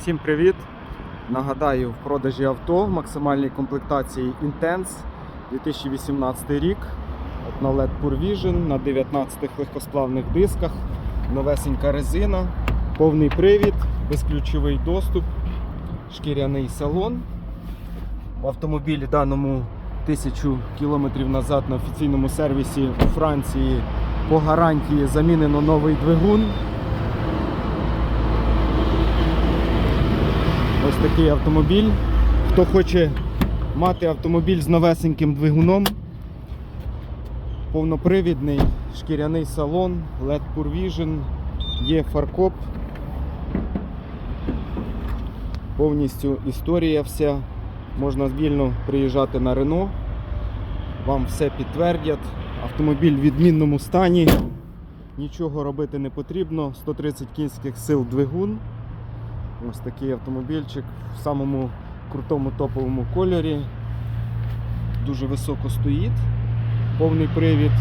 Всім привіт! Нагадаю, в продажі авто в максимальній комплектації Intense 2018 рік. От на Vision на 19 легкосплавних дисках, новесенька резина, повний привід, безключовий доступ, шкіряний салон. В автомобілі даному 1000 км назад на офіційному сервісі у Франції по гарантії замінено новий двигун. Такий автомобіль. Хто хоче мати автомобіль з новесеньким двигуном, повнопривідний, шкіряний салон, LED Pure Vision, є фаркоп. Повністю історія вся. Можна вільно приїжджати на Рено. Вам все підтвердять. Автомобіль в відмінному стані. Нічого робити не потрібно. 130 кінських сил двигун. Ось такий автомобільчик в самому крутому топовому кольорі. Дуже високо стоїть. Повний привід.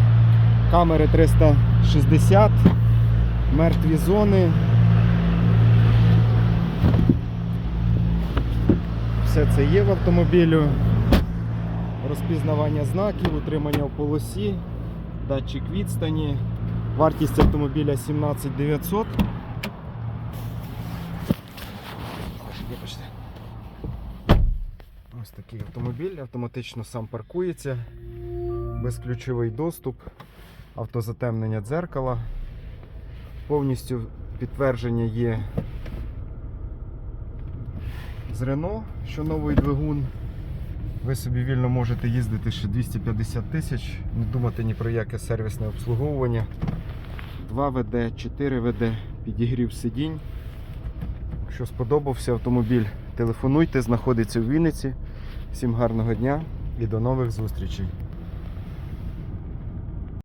Камери 360, мертві зони. Все це є в автомобілю. Розпізнавання знаків, утримання в полосі, датчик відстані. Вартість автомобіля 17 Ось такий автомобіль, автоматично сам паркується, безключовий доступ, автозатемнення дзеркала. Повністю підтвердження є з Рено, що новий двигун. Ви собі вільно можете їздити ще 250 тисяч, не думати ні про яке сервісне обслуговування. 2 ВД, 4 ВД, підігрів сидінь. Якщо сподобався автомобіль, телефонуйте, знаходиться в Вінниці. Всім гарного дня і до нових зустрічей.